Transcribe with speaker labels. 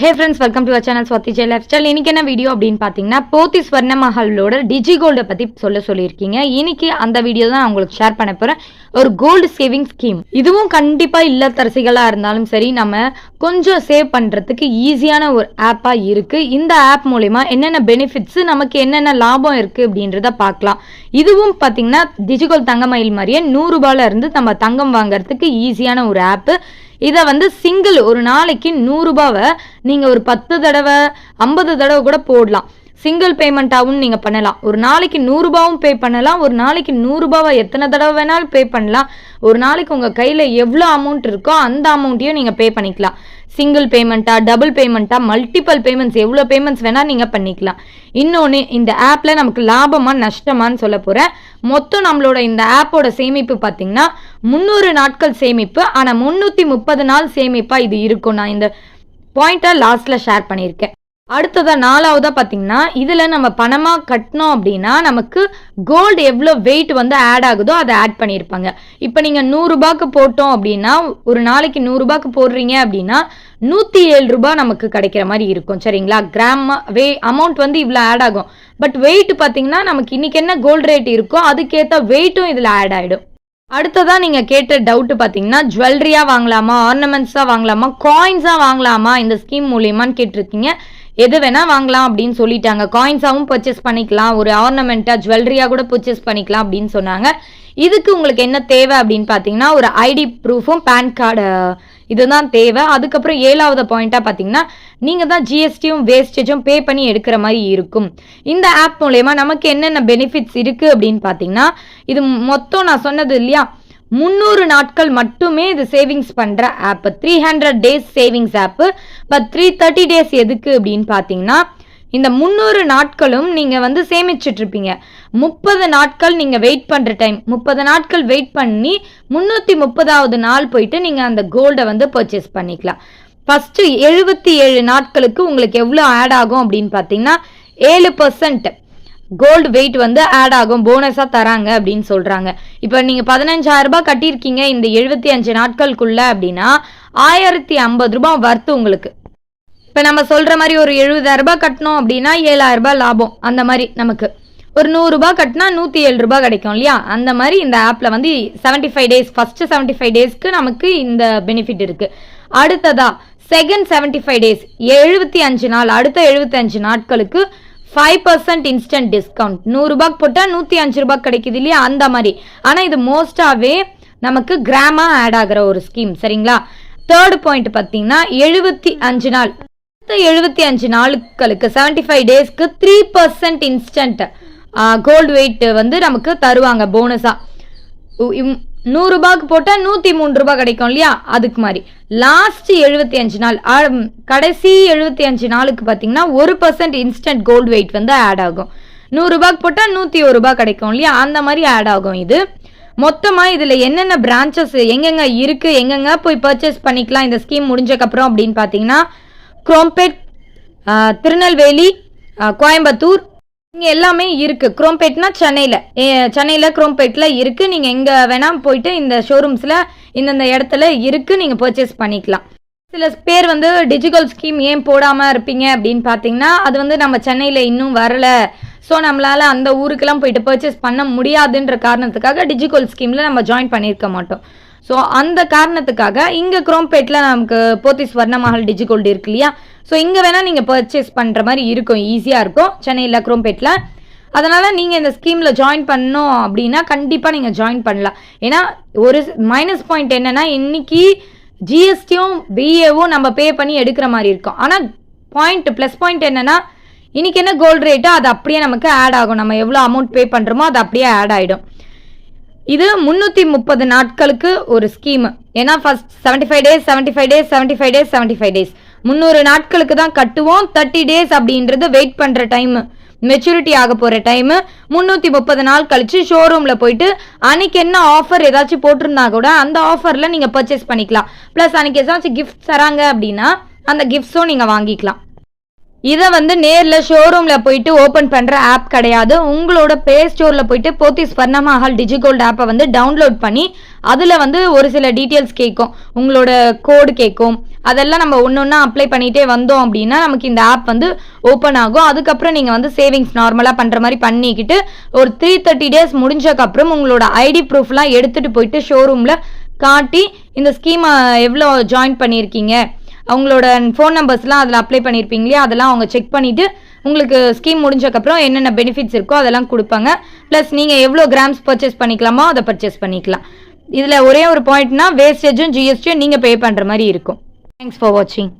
Speaker 1: Hey friends welcome to channel Swathi Jai life style இன்னைக்கு என்ன video அப்படின்னு பார்த்தீங்கன்னா போத்தி ஸ்வர்ண மஹாலோட டிஜி கோல்டை பற்றி சொல்ல சொல்லியிருக்கீங்க. இன்னைக்கு அந்த வீடியோ தான் நான் உங்களுக்கு ஷேர் பண்ண போகிறேன் ஒரு கோல்டு சேவிங் ஸ்கீம் இதுவும் கண்டிப்பாக இல்லத்தரசிகளாக இருந்தாலும் சரி நம்ம கொஞ்சம் சேவ் பண்ணுறதுக்கு ஈஸியான ஒரு ஆப்பாக இருக்குது இந்த ஆப் மூலிமா என்னென்ன பெனிஃபிட்ஸ் நமக்கு என்னென்ன லாபம் இருக்குது அப்படின்றத பார்க்கலாம். இதுவும் பார்த்தீங்கன்னா டிஜிகோல் தங்கமயில் மாதிரியே நூறுரூபாலருந்து நம்ம தங்கம் வாங்குறதுக்கு ஈஸியான ஒரு ஆப்பு இதை வந்து சிங்கிள் ஒரு நாளைக்கு நூறுரூபாவை நீங்கள் ஒரு பத்து தடவை ஐம்பது தடவை கூட போடலாம். சிங்கிள் பேமெண்ட்டாகவும் நீங்கள் பண்ணலாம். ஒரு நாளைக்கு நூறுரூபாவும் பே பண்ணலாம். ஒரு நாளைக்கு நூறுரூபாவை எத்தனை தடவை வேணாலும் பே பண்ணலாம். ஒரு நாளைக்கு உங்கள் கையில் எவ்வளோ அமௌண்ட் இருக்கோ அந்த அமௌண்ட்டையும் நீங்கள் பே பண்ணிக்கலாம். சிங்கிள் பேமெண்ட்டாக டபுள் பேமெண்ட்டாக மல்டிபிள் பேமெண்ட்ஸ் எவ்வளோ பேமெண்ட்ஸ் வேணால் நீங்கள் பண்ணிக்கலாம். இன்னொன்று இந்த ஆப்பில் நமக்கு லாபமாக நஷ்டமான்னு சொல்ல போகிறேன் மொத்தம் நம்மளோட இந்த ஆப்போட சேமிப்பு பார்த்தீங்கன்னா முந்நூறு நாட்கள் சேமிப்பு ஆனால் முந்நூற்றி முப்பது நாள் சேமிப்பாக இது இருக்கும். நான் இந்த பாயிண்ட்டை லாஸ்ட்டில் ஷேர் பண்ணியிருக்கேன். அடுத்ததாக நாலாவதாக பார்த்தீங்கன்னா இதில் நம்ம பணமாக கட்டினோம் அப்படின்னா நமக்கு கோல்டு எவ்வளோ வெயிட் வந்து ஆட் ஆகுதோ அதை ஆட் பண்ணியிருப்பாங்க. இப்போ நீங்கள் நூறுரூபாக்கு போட்டோம் அப்படின்னா ஒரு நாளைக்கு நூறுரூபாக்கு போடுறீங்க அப்படின்னா நூற்றி ஏழு ரூபாய் நமக்கு கிடைக்கிற மாதிரி இருக்கும் சரிங்களா? கிராம் வே அமௌண்ட் வந்து இவ்வளோ ஆட் ஆகும். பட் வெயிட் பார்த்தீங்கன்னா நமக்கு இன்றைக்கி என்ன கோல்டு ரேட் இருக்கோ அதுக்கேற்ற வெயிட்டும் இதில் ஆட் ஆகிடும் அடுத்ததாக நீங்கள் கேட்ட டவுட் பார்த்தீங்கன்னா ஜுவல்லரியாக வாங்கலாமா ஆர்னமெண்ட்ஸாக வாங்கலாமா காயின்ஸாக வாங்கலாமா இந்த ஸ்கீம் மூலியமான்னு கேட்டிருக்கீங்க. எது வேணால் வாங்கலாம் அப்படின்னு சொல்லிட்டாங்க. காயின்ஸாகவும் பர்ச்சேஸ் பண்ணிக்கலாம். ஒரு ஆர்னமெண்ட்டாக ஜுவல்லரியாக கூட பர்ச்சேஸ் பண்ணிக்கலாம் அப்படின்னு சொன்னாங்க. இதுக்கு உங்களுக்கு என்ன தேவை அப்படின்னு பார்த்தீங்கன்னா ஒரு ஐடி ப்ரூஃபும் பேன் கார்டு இதுதான் தேவை. அதுக்கப்புறம் ஏழாவது பாயிண்ட்டாக பார்த்தீங்கன்னா நீங்கள் தான் ஜிஎஸ்டியும் வேஸ்டேஜும் பே பண்ணி எடுக்கிற மாதிரி இருக்கும். இந்த ஆப் மூலயமா நமக்கு என்னென்ன பெனிஃபிட்ஸ் இருக்குது அப்படின்னு பார்த்தீங்கன்னா இது மொத்தம் நான் சொன்னது இல்லையா? முந்நூறு நாட்கள் மட்டுமே இது சேவிங்ஸ் பண்ணுற app three hundred days savings app but three thirty days எதுக்கு அப்படின்னு பார்த்தீங்கன்னா இந்த முந்நூறு நாட்களும் நீங்கள் வந்து சேமிச்சிட்டு இருப்பீங்க முப்பது நாட்கள் நீங்கள் வெயிட் பண்ணுற டைம் முப்பது நாட்கள் வெயிட் பண்ணி முந்நூற்றி முப்பதாவது நாள் போயிட்டு நீங்கள் அந்த கோல்டை வந்து பர்ச்சேஸ் பண்ணிக்கலாம். ஃபஸ்ட்டு எழுபத்தி ஏழு நாட்களுக்கு உங்களுக்கு எவ்வளோ ஆட் ஆகும் அப்படின்னு பார்த்தீங்கன்னா ஏழு பர்சன்ட் கோல்டு வெயிட் வந்து ஆட் ஆகும் போனஸாக தராங்க அப்படின்னு சொல்கிறாங்க இப்போ நீங்கள் பதினஞ்சாயிரம் ரூபாய் கட்டியிருக்கீங்க இந்த எழுபத்தி அஞ்சு நாட்களுக்குள்ள அப்படின்னா ஆயிரத்தி ஐம்பது ரூபாய் வர்த்து உங்களுக்கு. இப்போ நம்ம சொல்கிற மாதிரி ஒரு எழுபதாயிரம் ரூபாய் கட்டணும் அப்படின்னா ஏழாயிரம் ரூபாய் லாபம். அந்த மாதிரி நமக்கு. ஒரு நூறுரூபா கட்டினா நூற்றி ஏழு ரூபாய் கிடைக்கும் இல்லையா? அந்த மாதிரி இந்த ஆப்பில் வந்து seventy five days first seventy five டேஸ்க்கு நமக்கு இந்த பெனிஃபிட் இருக்குது அடுத்ததா செகண்ட் செவன்ட்டி ஃபைவ் டேஸ் எழுபத்தி அஞ்சு நாள் அடுத்த எழுபத்தி அஞ்சு நாட்களுக்கு ஃபைவ் பர்சன்ட் இன்ஸ்டன்ட் டிஸ்கவுண்ட் நூறுரூபாய்க்கு போட்டால் நூற்றி அஞ்சு ரூபாய் கிடைக்குது இல்லையா? அந்த மாதிரி. ஆனால் இது மோஸ்டாகவே நமக்கு கிராமாக ஆட் ஆகிற ஒரு ஸ்கீம் சரிங்களா? தேர்ட் பாயிண்ட் பார்த்தீங்கன்னா எழுபத்தி அஞ்சு நாள். எழுபத்தி அஞ்சு நாட்களுக்கு செவன்டி ஃபைவ் டேஸ்க்கு three percent instant gold weight வந்து நமக்கு தருவாங்க போனஸாக நூறுரூபாய்க்கு போட்டால் நூற்றி மூணு ரூபாய் கிடைக்கும் இல்லையா? அதுக்கு மாதிரி. லாஸ்ட் எழுபத்தி அஞ்சு நாள் கடைசி எழுபத்தி அஞ்சு நாளுக்கு பார்த்தீங்கன்னா ஒரு பர்சன்ட் இன்ஸ்டன்ட் கோல்டு வெயிட் வந்து ஆட் ஆகும். நூறுரூபாய்க்கு போட்டால் நூற்றி ஒரு ரூபாய் கிடைக்கும் இல்லையா? அந்த மாதிரி ஆட் ஆகும் இது. மொத்தமாக இதில் என்னென்ன பிரான்ச்சஸ் எங்கெங்க இருக்குது எங்கெங்க போய் பர்ச்சேஸ் பண்ணிக்கலாம் இந்த ஸ்கீம் முடிஞ்சக்கப்புறம் அப்படின்னு பார்த்தீங்கன்னா குரோம்பேட் திருநெல்வேலி கோயம்புத்தூர் இங்கே எல்லாமே இருக்குது குரோம்பேட்னா சென்னையில். சென்னையில் குரோம்பேட்டில் இருக்குது நீங்கள் எங்கே வேணால் போயிட்டு இந்த ஷோரூம்ஸில் இந்தந்த இடத்துல இருக்குது நீங்கள் பர்ச்சேஸ் பண்ணிக்கலாம். சில பேர் வந்து டிஜிட்டல் ஸ்கீம் ஏன் போடாமல் இருப்பீங்க அப்படின்னு பார்த்தீங்கன்னா அது வந்து நம்ம சென்னையில் இன்னும் வரலை. ஸோ நம்மளால் அந்த ஊருக்கெல்லாம் போயிட்டு பர்ச்சேஸ் பண்ண முடியாதுன்ற காரணத்துக்காக டிஜிக்கல் ஸ்கீமில் நம்ம ஜாயின் பண்ணியிருக்க மாட்டோம். ஸோ அந்த காரணத்துக்காக இங்கே குரோம்பேட்டில் நமக்கு போத்தி ஸ்வர்ணமஹல் டிஜிகோல்டு இருக்கு இல்லையா? ஸோ இங்கே வேணால் நீங்கள் பர்ச்சேஸ் பண்ணுற மாதிரி இருக்கும் ஈஸியாக இருக்கும். சென்னையில் குரோம்பேட்டில் அதனால் நீங்கள் இந்த ஸ்கீமில் ஜாயின் பண்ணோம் அப்படின்னா கண்டிப்பாக நீங்கள் ஜாயின் பண்ணலாம். ஏன்னா ஒரு மைனஸ் பாயிண்ட் என்னென்னா இன்னைக்கு ஜிஎஸ்டியும் பிஏவும் நம்ம பே பண்ணி எடுக்கிற மாதிரி இருக்கும். ஆனால் பாயிண்ட் ப்ளஸ் பாயிண்ட் என்னென்னா இன்னைக்கு என்ன கோல்டு ரேட்டோ அது அப்படியே நமக்கு ஆட் ஆகும். நம்ம எவ்வளோ அமௌண்ட் பே பண்ணுறோமோ அது அப்படியே ஆட் ஆகிடும் இது முந்நூற்றி முப்பது நாட்களுக்கு ஒரு ஸ்கீம் ஏன்னா first seventy five days seventy five days seventy five days seventy five days முந்நூறு நாட்களுக்கு தான் கட்டுவோம். தேர்ட்டி டேஸ் அப்படின்றது வெயிட் பண்ணுற டைம் மெச்சூரிட்டி ஆக போகிற டைமு முந்நூற்றி முப்பது நாள் கழிச்சு ஷோரூமில் போயிட்டு அன்னைக்கு என்ன ஆஃபர் ஏதாச்சும் போட்டிருந்தா கூட அந்த ஆஃபரில் நீங்கள் பர்ச்சேஸ் பண்ணிக்கலாம். ப்ளஸ் அன்னைக்கு ஏதாச்சும் கிஃப்ட் தராங்க அப்படின்னா அந்த கிஃப்ட்ஸும் நீங்கள் வாங்கிக்கலாம். இதை வந்து நேரில் ஷோரூமில் போயிட்டு ஓப்பன் பண்ணுற ஆப் கிடையாது. உங்களோட ப்ளே ஸ்டோரில் போயிட்டு போத்தி ஸ்வர்ணமஹால் டிஜிகோல்டு ஆப்பை வந்து டவுன்லோட் பண்ணி அதில் வந்து ஒரு சில டீட்டெயில்ஸ் கேட்கும் உங்களோட கோடு கேட்கும் அதெல்லாம் நம்ம ஒன்று ஒன்றா அப்ளை பண்ணிகிட்டே வந்தோம் அப்படின்னா நமக்கு இந்த ஆப் வந்து ஓப்பன் ஆகும். அதுக்கப்புறம் நீங்கள் வந்து சேவிங்ஸ் நார்மலாக பண்ணுற மாதிரி பண்ணிக்கிட்டு ஒரு த்ரீ தேர்ட்டி டேஸ் முடிஞ்சக்கப்புறம் உங்களோட ஐடி ப்ரூஃப்லாம் எடுத்துகிட்டு போயிட்டு ஷோரூமில் காட்டி இந்த ஸ்கீமை எவ்வளோ ஜாயின் பண்ணியிருக்கீங்க? அவங்களோட ஃபோன் நம்பர்ஸ்லாம் அதில் அப்ளை பண்ணியிருப்பீங்க இல்லையா? அதெல்லாம் அவங்க செக் பண்ணிவிட்டு உங்களுக்கு ஸ்கீம் முடிஞ்சக்கப்புறம் என்னென்ன பெனிஃபிட்ஸ் இருக்கோ அதெல்லாம் கொடுப்பாங்க. ப்ளஸ் நீங்கள் எவ்வளோ கிராம்ஸ் பர்ச்சேஸ் பண்ணிக்கலாமோ அதை பர்ச்சேஸ் பண்ணிக்கலாம். இதில் ஒரே ஒரு பாயிண்ட்னா வேஸ்டேஜும் ஜிஎஸ்டியும் நீங்கள் பே பண்ணுற மாதிரி இருக்கும். தேங்க்ஸ் ஃபார் வாட்சிங்